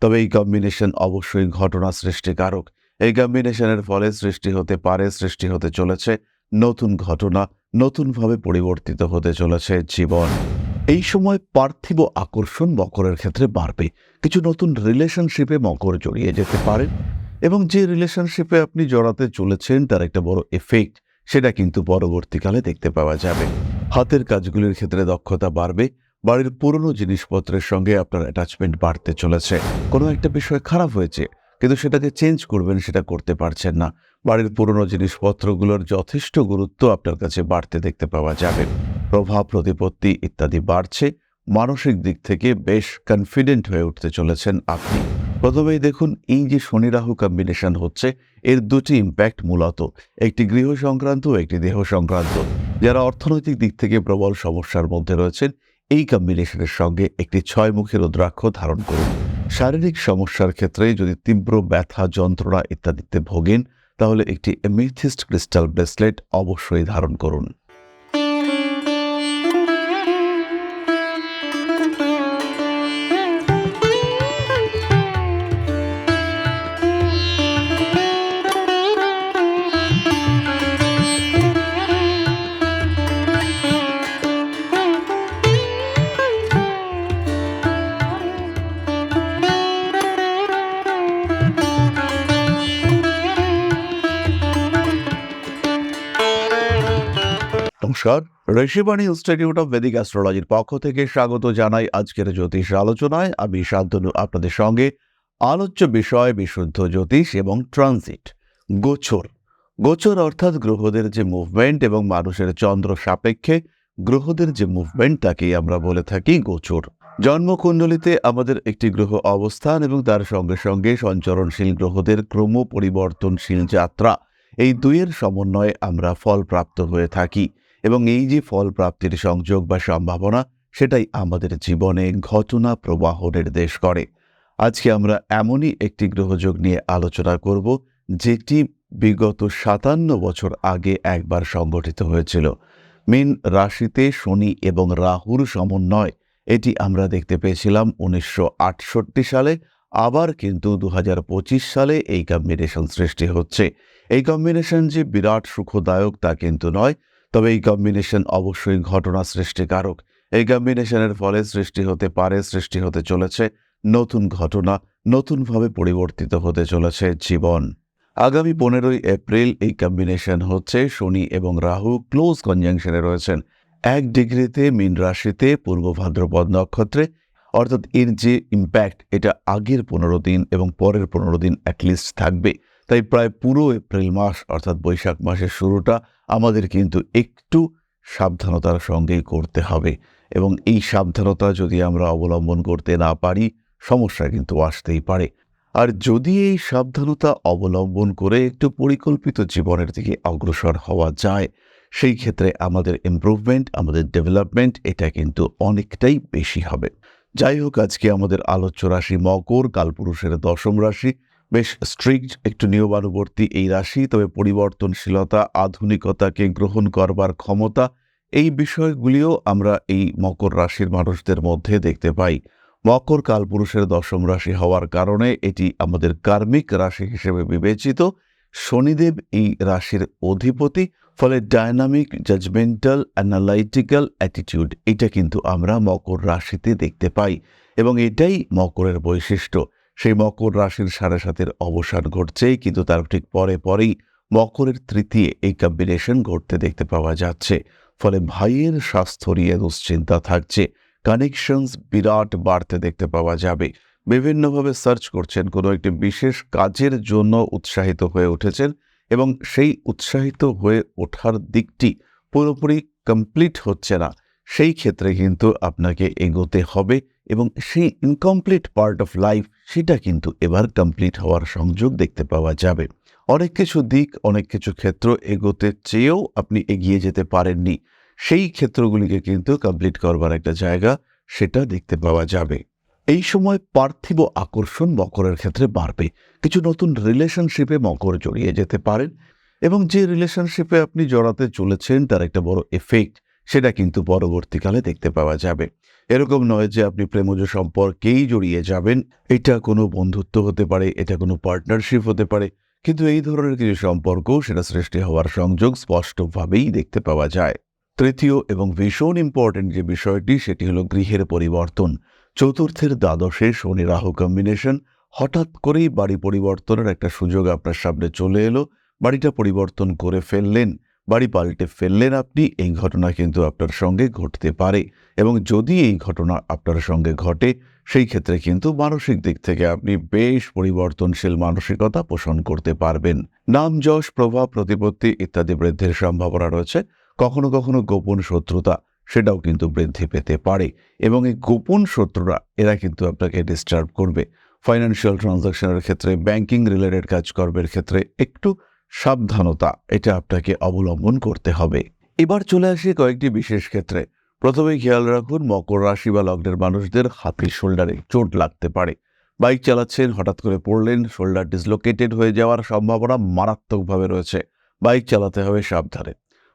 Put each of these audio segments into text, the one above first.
তবে এই কম্বিনেশন অবশ্যই ঘটনা সৃষ্টিকারক। এই কম্বিনেশনের ফলে সৃষ্টি হতে পারে, সৃষ্টি হতে চলেছে, নতুন ঘটনা, নতুনভাবে পরিবর্তিত হতে চলেছে জীবন। এই সময় পার্থিব আকর্ষণ মকরের ক্ষেত্রে বাড়বে। কিছু নতুন রিলেশনশিপে মকর জড়িয়ে যেতে পারেন এবং যে রিলেশনশিপে আপনি জড়াতে চলেছেন, তার একটা বড় এফেক্ট সেটা কিন্তু পরবর্তীকালে দেখতে পাওয়া যাবে। হাতের কাজগুলির ক্ষেত্রে দক্ষতা বাড়বে বাড়ির পুরনো জিনিসপত্রের সঙ্গে আপনার অ্যাটাচমেন্ট বাড়তে চলেছে। কোনো একটা বিষয় খারাপ হয়েছে, কিন্তু সেটাকে চেঞ্জ করবেন, সেটা করতে পারছেন না। বাড়ির পুরনো জিনিসপত্রগুলোর যথেষ্ট গুরুত্ব আপনার কাছে বাড়তে দেখতে পাওয়া যাবে। প্রভাব, প্রতিপত্তি ইত্যাদি বাড়ছে। মানসিক দিক থেকে বেশ কনফিডেন্ট হয়ে উঠতে চলেছেন আপনি। প্রথমেই দেখুন, এই যে শনি রাহু কম্বিনেশন হচ্ছে, এর দুটি ইম্প্যাক্ট মূলত। একটি গৃহ সংক্রান্ত, একটি দেহ সংক্রান্ত। যারা অর্থনৈতিক দিক থেকে প্রবল সমস্যার মধ্যে রয়েছেন এই কম্বিনেশনের সঙ্গে একটি ছয়মুখী রুদ্রাক্ষ ধারণ করুন। শারীরিক সমস্যার ক্ষেত্রে যদি তীব্র ব্যথা, যন্ত্রণা ইত্যাদিতে ভোগেন, তাহলে একটি এমিথিস্ট ক্রিস্টাল ব্রেসলেট অবশ্যই ধারণ করুন। নমস্কার। ঋষিবাণী ইনস্টিটিউট অফ ভেদিক অ্যাস্ট্রোলজির পক্ষ থেকে স্বাগত জানাই আজকের জ্যোতিষ আলোচনায়। আমি শান্তনু, আপনাদের সঙ্গে আলোচ্য বিষয়, বিশুদ্ধ জ্যোতিষ এবং ট্রানজিট গোচর। গোচর অর্থাৎ গ্রহদের যে মুভমেন্ট এবং মানুষের চন্দ্র সাপেক্ষে গ্রহদের যে মুভমেন্ট তাকেই আমরা বলে থাকি গোচর। জন্মকুণ্ডলিতে আমাদের একটি গ্রহ অবস্থান এবং তার সঙ্গে সঙ্গে সঞ্চরণশীল গ্রহদের ক্রম পরিবর্তনশীল যাত্রা। এই দুইয়ের সমন্বয়ে আমরা ফল প্রাপ্ত হয়ে থাকি। এবং এই যে ফল প্রাপ্তির সংযোগ বা সম্ভাবনা, সেটাই আমাদের জীবনে ঘটনা প্রবাহ নির্দেশ করে। আজকে আমরা এমনই একটি গ্রহযোগ নিয়ে আলোচনা করব, যেটি বিগত সাতান্ন বছর আগে একবার সংগঠিত হয়েছিল। মীন রাশিতে শনি এবং রাহুর সমন্বয়, এটি আমরা দেখতে পেয়েছিলাম উনিশশো আটষট্টি সালে, আবার কিন্তু দু হাজার পঁচিশ সালে এই কম্বিনেশন সৃষ্টি হচ্ছে। এই কম্বিনেশন যে বিরাট সুখদায়ক তা কিন্তু নয় তবে এই কম্বিনেশন অবশ্যই ঘটনা সৃষ্টিকারক। এই কম্বিনেশনের ফলে সৃষ্টি হতে পারে, সৃষ্টি হতে চলেছে নতুন ঘটনা, নতুনভাবে পরিবর্তিত হতে চলেছে জীবন। আগামী পনেরোই এপ্রিল এই কম্বিনেশন হচ্ছে শনি এবং রাহু ক্লোজ কনজাংশনে রয়েছেন। এক ডিগ্রিতে মীন রাশিতে, পূর্ব ভাদ্রপদ নক্ষত্রে, অর্থাৎ এর যে ইম্প্যাক্ট এটা আগের পনেরো দিন এবং পরের পনেরো দিন অ্যাটলিস্ট থাকবে। তাই প্রায় পুরো এপ্রিল মাস, অর্থাৎ বৈশাখ মাসের শুরুটা আমাদের কিন্তু একটু সাবধানতার সঙ্গেই করতে হবে। এবং এই সাবধানতা যদি আমরা অবলম্বন করতে না পারি, সমস্যা কিন্তু আসতেই পারে। আর যদি এই সাবধানতা অবলম্বন করে একটু পরিকল্পিত জীবনের দিকে অগ্রসর হওয়া যায়, সেই ক্ষেত্রে আমাদের ইমপ্রুভমেন্ট আমাদের ডেভেলপমেন্ট এটা কিন্তু অনেকটাই বেশি হবে। যাই হোক, আজকে আমাদের আলোচ্য রাশি মকর, কালপুরুষের দশম রাশি। বেশ স্ট্রিক্ট একটু নিয়মানুবর্তী এই রাশি, তবে পরিবর্তনশীলতা, আধুনিকতাকে গ্রহণ করবার ক্ষমতা, এই বিষয়গুলিও আমরা এই মকর রাশির মানুষদের মধ্যে দেখতে পাই। মকর কালপুরুষের দশম রাশি হওয়ার কারণে এটি আমাদের কার্মিক রাশি হিসেবে বিবেচিত। শনিদেব এই রাশির অধিপতি, ফলে ডায়নামিক জাজমেন্টাল অ্যানালাইটিক্যাল অ্যাটিটিউড এটা কিন্তু আমরা মকর রাশিতে দেখতে পাই এবং এটাই মকরের বৈশিষ্ট্য। সেই মকর রাশির সাড়ে সাতের অবসান ঘটছে কিন্তু তার ঠিক পরে পরেই মকরের তৃতীয় এই কম্বিনেশন ঘটতে দেখতে পাওয়া যাচ্ছে। ফলে ভাইয়ের স্বাস্থ্য নিয়ে দুশ্চিন্তা থাকছে। কানেকশনস বিরাট বাড়তে দেখতে পাওয়া যাবে। বিভিন্নভাবে সার্চ করছেন, কোনো একটি বিশেষ কাজের জন্য উৎসাহিত হয়ে উঠেছেন এবং সেই উৎসাহিত হয়ে ওঠার দিকটি পুরোপুরি কমপ্লিট হচ্ছে না। সেই ক্ষেত্রে কিন্তু আপনাকে এগোতে হবে এবং সেই ইনকমপ্লিট পার্ট অফ লাইফ সেটা কিন্তু এবার কমপ্লিট হওয়ার সংযোগ দেখতে পাওয়া যাবে। অনেক কিছু দিক, অনেক কিছু ক্ষেত্র এগোতে চেয়েও আপনি এগিয়ে যেতে পারেননি। সেই ক্ষেত্রগুলিকে কিন্তু কমপ্লিট করবার একটা জায়গা সেটা দেখতে পাওয়া যাবে। এই সময় পার্থিব আকর্ষণ মকরের ক্ষেত্রে বাড়বে। কিছু নতুন রিলেশনশিপে মকর জড়িয়ে যেতে পারেন এবং যে রিলেশনশিপে আপনি জড়াতে চলেছেন তার একটা বড় এফেক্ট সেটা কিন্তু পরবর্তীকালে দেখতে পাওয়া যাবে। এরকম নয় যে আপনি প্রেমজ সম্পর্কেই জড়িয়ে যাবেন। এটা কোনো বন্ধুত্ব হতে পারে, এটা কোনো পার্টনারশিপ হতে পারে। কিন্তু এই ধরনের কিছু সম্পর্ক সেটা সৃষ্টি হওয়ার সংযোগ স্পষ্টভাবেই দেখতে পাওয়া যায়। তৃতীয় এবং ভীষণ ইম্পর্টেন্ট যে বিষয়টি, সেটি হলো গৃহের পরিবর্তন। চতুর্থের দ্বাদশে শনি রাহু কম্বিনেশন হঠাৎ করেই বাড়ি পরিবর্তনের একটা সুযোগ আপনার সামনে চলে এলো। বাড়িটা পরিবর্তন করে ফেললেন। বাড়ি পাল্টে ফেললেন আপনি, এই ঘটনা কিন্তু আপনার সঙ্গে ঘটতে পারে। এবং যদি এই ঘটনা আপনার সঙ্গে ঘটে, সেই ক্ষেত্রে কিন্তু মানসিক দিক থেকে আপনি বেশ পরিবর্তনশীল মানসিকতা পোষণ করতে পারবেন। নাম, যশ, প্রভাব, প্রতিপত্তি ইত্যাদি বৃদ্ধির সম্ভাবনা রয়েছে। কখনো কখনো গোপন শত্রুতা, সেটাও কিন্তু বৃদ্ধি পেতে পারে। এবং এই গোপন শত্রুরা, এরা কিন্তু আপনাকে ডিস্টার্ব করবে। ফাইন্যান্সিয়াল ট্রানজাকশনের ক্ষেত্রে ব্যাংকিং রিলেটেড কাজকর্মের ক্ষেত্রে একটু সাবধানতা, এটা আপনাকে অবলম্বন করতে হবে। এবার চলে আসি কয়েকটি বিশেষ ক্ষেত্রে। প্রথমেই খেয়াল রাখুন, মকর রাশি বা লগ্নের মানুষদের হাতের শোল্ডারে চোট লাগতে পারে। বাইক চালাচ্ছেন, হঠাৎ করে পড়লেন, শোল্ডার ডিসলোকেটেড হয়ে যাওয়ার সম্ভাবনা মারাত্মকভাবে রয়েছে। বাইক চালাতে হবে সাবধানে।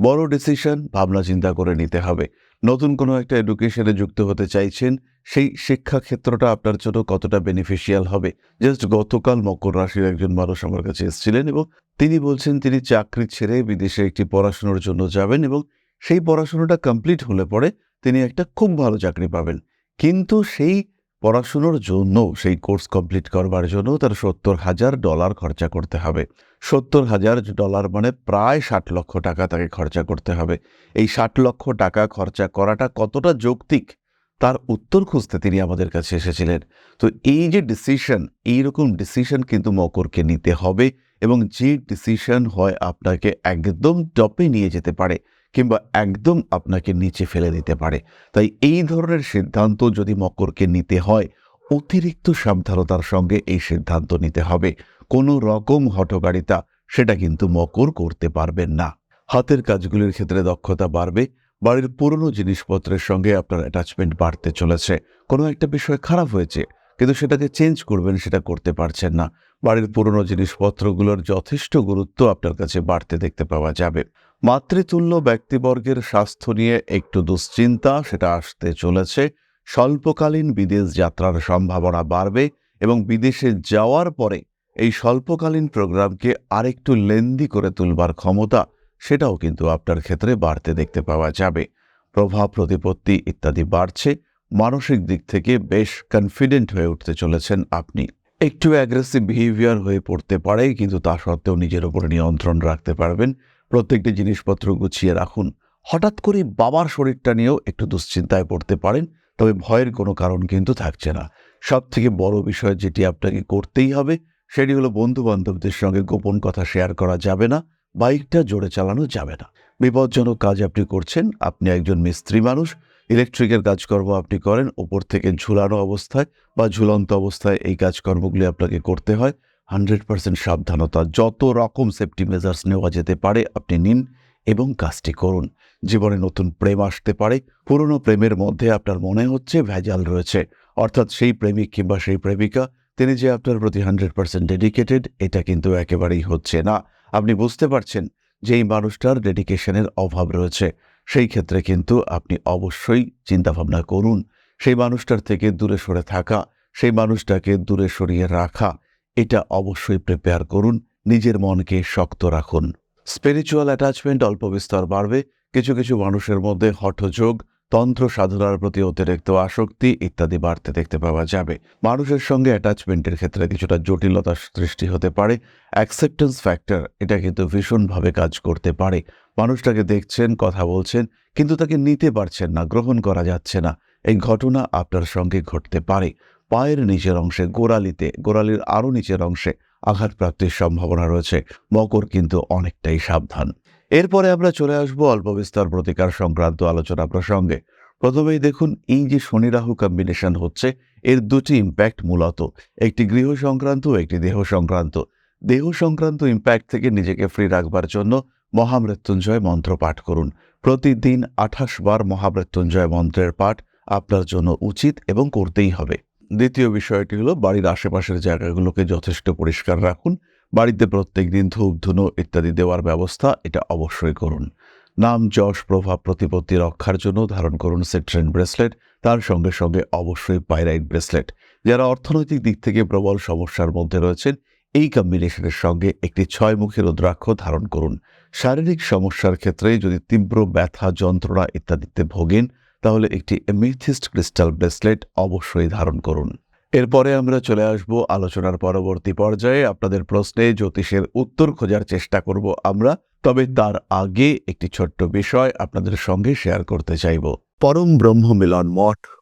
বড় ডিসিশন ভাবনা চিন্তা করে নিতে হবে। নতুন কোনো একটা এডুকেশনে যুক্ত হতে চাইছেন সেই শিক্ষা ক্ষেত্রটা আপনার জন্য কতটা বেনিফিশিয়াল হবে? জাস্ট গতকাল মকর রাশির একজন মানুষ আমার কাছে এসেছিলেন এবং তিনি বলছেন তিনি চাকরি ছেড়ে বিদেশে একটি পড়াশোনার জন্য যাবেন এবং সেই পড়াশোনাটা কমপ্লিট হলে পরে তিনি একটা খুব ভালো চাকরি পাবেন। কিন্তু সেই পড়াশুনোর জন্য, সেই কোর্স কমপ্লিট করবার জন্য তার সত্তর হাজার ডলার খরচা করতে হবে। সত্তর হাজার ডলার মানে প্রায় ষাট লক্ষ টাকা তাকে খরচা করতে হবে। এই ষাট লক্ষ টাকা খরচা করাটা কতটা যৌক্তিক? তার উত্তর খুঁজতে তিনি আমাদের কাছে এসেছিলেন। তো এই যে ডিসিশন এইরকম ডিসিশন কিন্তু মকরকে নিতে হবে এবং যে ডিসিশন হয় আপনাকে একদম টপে নিয়ে যেতে পারে কিংবা একদম আপনাকে নিচে ফেলে দিতে পারে। তাই এই ধরনের সিদ্ধান্ত যদি মকরকে নিতে হয়, অতিরিক্ত সাবধানতার সঙ্গে এই সিদ্ধান্ত নিতে হবে। কোনো রকম হটকারিতা সেটা কিন্তু মকর করতে পারবেন না। হাতের কাজগুলির ক্ষেত্রে দক্ষতা বাড়বে বাড়ির পুরনো জিনিসপত্রের সঙ্গে আপনার অ্যাটাচমেন্ট বাড়তে চলেছে। কোনো একটা বিষয় খারাপ হয়েছে, কিন্তু সেটাকে চেঞ্জ করবেন, সেটা করতে পারছেন না। বাড়ির পুরনো জিনিসপত্রগুলোর যথেষ্ট গুরুত্ব আপনার কাছে বাড়তে দেখতে পাওয়া যাবে। মাতৃতুল্য ব্যক্তিবর্গের স্বাস্থ্য নিয়ে একটু দুশ্চিন্তা, সেটা আসতে চলেছে। স্বল্পকালীন বিদেশ যাত্রার সম্ভাবনা বাড়বে এবং বিদেশে যাওয়ার পরে এই স্বল্পকালীন প্রোগ্রামকে আরেকটু লেন্দি করে তুলবার ক্ষমতা সেটাও কিন্তু আপনার ক্ষেত্রে বাড়তে দেখতে পাওয়া যাবে। প্রভাব, প্রতিপত্তি ইত্যাদি বাড়ছে। মানসিক দিক থেকে বেশ কনফিডেন্ট হয়ে উঠতে চলেছেন আপনি। একটু অ্যাগ্রেসিভ বিহেভিয়ার হয়ে পড়তে পারে, কিন্তু তা সত্ত্বেও নিজের উপরে নিয়ন্ত্রণ রাখতে পারবেন। প্রত্যেকটি জিনিসপত্র গুছিয়ে রাখুন। হঠাৎ করে বাবার শরীরটা নিয়েও একটু দুশ্চিন্তায় পড়তে পারেন, তবে ভয়ের কোনো কারণ কিন্তু থাকছে না। সব থেকে বড় বিষয় যেটি আপনাকে করতেই হবে, সেটি হলো বন্ধু বান্ধবদের সঙ্গে গোপন কথা শেয়ার করা যাবে না। বাইকটা জোরে চালানো যাবে না। বিপজ্জনক কাজ আপনি করছেন, আপনি একজন মিস্ত্রি মানুষ, ইলেকট্রিকের কাজকর্ম আপনি করেন, ওপর থেকে ঝুলানো অবস্থায় বা ঝুলন্ত অবস্থায় এই কাজকর্মগুলি আপনাকে করতে হয়। হান্ড্রেড পার্সেন্ট সাবধানতা, যত রকম সেফটি মেজার্স নেওয়া যেতে পারে, আপনি নিন এবং কাজটি করুন। জীবনে নতুন প্রেম আসতে পারে, পুরনো প্রেমের মধ্যে আপনার মনে হচ্ছে ভেজাল রয়েছে। অর্থাৎ সেই প্রেমিক কিংবা সেই প্রেমিকা, তিনি যে আপনার প্রতি হান্ড্রেড পার্সেন্ট ডেডিকেটেড এটা কিন্তু একেবারেই হচ্ছে না। আপনি বুঝতে পারছেন যে এই মানুষটার ডেডিকেশনের অভাব রয়েছে। সেই ক্ষেত্রে কিন্তু আপনি অবশ্যই চিন্তাভাবনা করুন। সেই মানুষটার থেকে দূরে সরে থাকা, সেই মানুষটাকে দূরে সরিয়ে রাখা, এটা অবশ্যই প্রিপেয়ার করুন। নিজের মনকে শক্ত রাখুন। স্পিরিচুয়াল অ্যাটাচমেন্ট অল্প বিস্তর বাড়বে। কিছু কিছু মানুষের মধ্যে হঠযোগ তন্ত্র সাধনার প্রতি অতিরিক্ত আসক্তি ইত্যাদি বাড়তে দেখতে পাওয়া যাবে। মানুষের সঙ্গে অ্যাটাচমেন্টের ক্ষেত্রে কিছুটা জটিলতা সৃষ্টি হতে পারে। অ্যাকসেপ্টেন্স ফ্যাক্টর এটা কিন্তু ভীষণভাবে কাজ করতে পারে। মানুষটাকে দেখছেন, কথা বলছেন, কিন্তু তাকে নিতে পারছেন না, গ্রহণ করা যাচ্ছে না। এই ঘটনা আপনার সঙ্গে ঘটতে পারে। পায়ের নিচের অংশে, গোড়ালিতে, গোড়ালির আরও নিচের অংশে আঘাতপ্রাপ্তির সম্ভাবনা রয়েছে। মকর কিন্তু অনেকটাই সাবধান। এরপরে আমরা চলে আসব অল্প বিস্তর প্রতিকার সংক্রান্ত আলোচনা প্রসঙ্গে। প্রথমেই দেখুন, এই যে শনি রাহু কম্বিনেশন হচ্ছে, এর দুটি ইম্প্যাক্ট মূলত। একটি গৃহ সংক্রান্ত, একটি দেহ সংক্রান্ত। দেহ সংক্রান্ত ইম্প্যাক্ট থেকে নিজেকে ফ্রি রাখবার জন্য মহামৃত্যুঞ্জয় মন্ত্র পাঠ করুন। প্রতিদিন আঠাশ বার মহামৃত্যুঞ্জয় মন্ত্রের পাঠ আপনার জন্য উচিত এবং করতেই হবে। দ্বিতীয় বিষয়টি হলো, বাড়ির আশেপাশের জায়গাগুলোকে যথেষ্ট পরিষ্কার রাখুন। বাড়িতে প্রত্যেক দিন ধূপ, ধুনো ইত্যাদি দেওয়ার ব্যবস্থা এটা অবশ্যই করুন। নাম, যশ, প্রভাব, প্রতিপত্তি রক্ষার জন্য ধারণ করুন সেট্রেন ব্রেসলেট তার সঙ্গে সঙ্গে অবশ্যই পাইরাইট ব্রেসলেট যারা অর্থনৈতিক দিক থেকে প্রবল সমস্যার মধ্যে রয়েছেন, এই কম্বিনেশনের সঙ্গে একটি ছয়মুখী রুদ্রাক্ষ ধারণ করুন। শারীরিক সমস্যার ক্ষেত্রে যদি তীব্র ব্যথা, যন্ত্রণা ইত্যাদিতে ভোগেন, তাহলে একটি এমিথিস্ট ক্রিস্টাল ব্রেসলেট অবশ্যই ধারণ করুন। এরপরে আমরা চলে আসব আলোচনার পরবর্তী পর্যায়ে। আপনাদের প্রশ্নে জ্যোতিষের উত্তর খোঁজার চেষ্টা করব আমরা, তবে তার আগে একটি ছোট্ট বিষয় আপনাদের সঙ্গে শেয়ার করতে চাইব। পরম ব্রহ্ম মিলন মঠ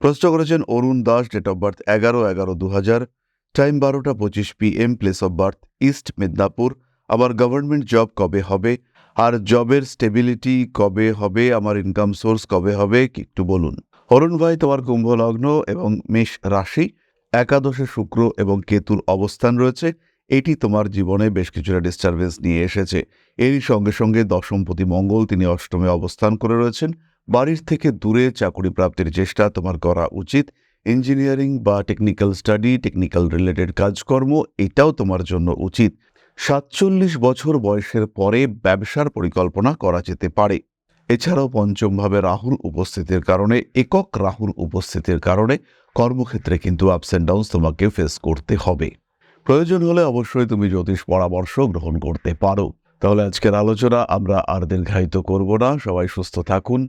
প্রশ্ন করেছেন Arun Das date of birth এগারো এগারো দু হাজার টাইম বারোটা পঁচিশ P M place of birth east Medinipur আমার গভর্নমেন্ট জব কবে হবে? আর জবের স্টেবিলিটি কবে হবে? আমার ইনকাম সোর্স কবে হবে? একটু বলুন। অরুণ ভাই, তোমার কুম্ভ লগ্ন এবং মেষ রাশি, একাদশে শুক্র এবং কেতুর অবস্থান রয়েছে। এটি তোমার জীবনে বেশ কিছুটা ডিস্টারবেন্স নিয়ে এসেছে। এরই সঙ্গে সঙ্গে দশমপতি মঙ্গল তিনি অষ্টমে অবস্থান করে রয়েছেন। বাড়ির থেকে দূরে চাকরি প্রাপ্তির চেষ্টা তোমার করা উচিত। ইঞ্জিনিয়ারিং বা টেকনিক্যাল স্টাডি টেকনিক্যাল রিলেটেড কাজকর্ম, এটাও তোমার জন্য উচিত। সাতচল্লিশ বছর বয়সের পরে ব্যবসার পরিকল্পনা করা যেতে পারে। এছাড়াও পঞ্চমভাবে রাহুল উপস্থিতির কারণে, একক রাহুল উপস্থিতির কারণে কর্মক্ষেত্রে কিন্তু আপস অ্যান্ড ডাউনস তোমাকে ফেস করতে হবে। প্রয়োজন হলে অবশ্যই তুমি জ্যোতিষ পরামর্শ গ্রহণ করতে পারো। তাহলে আজকের আলোচনা আমরা আর দীর্ঘায়িত করব না। সবাই সুস্থ থাকুন।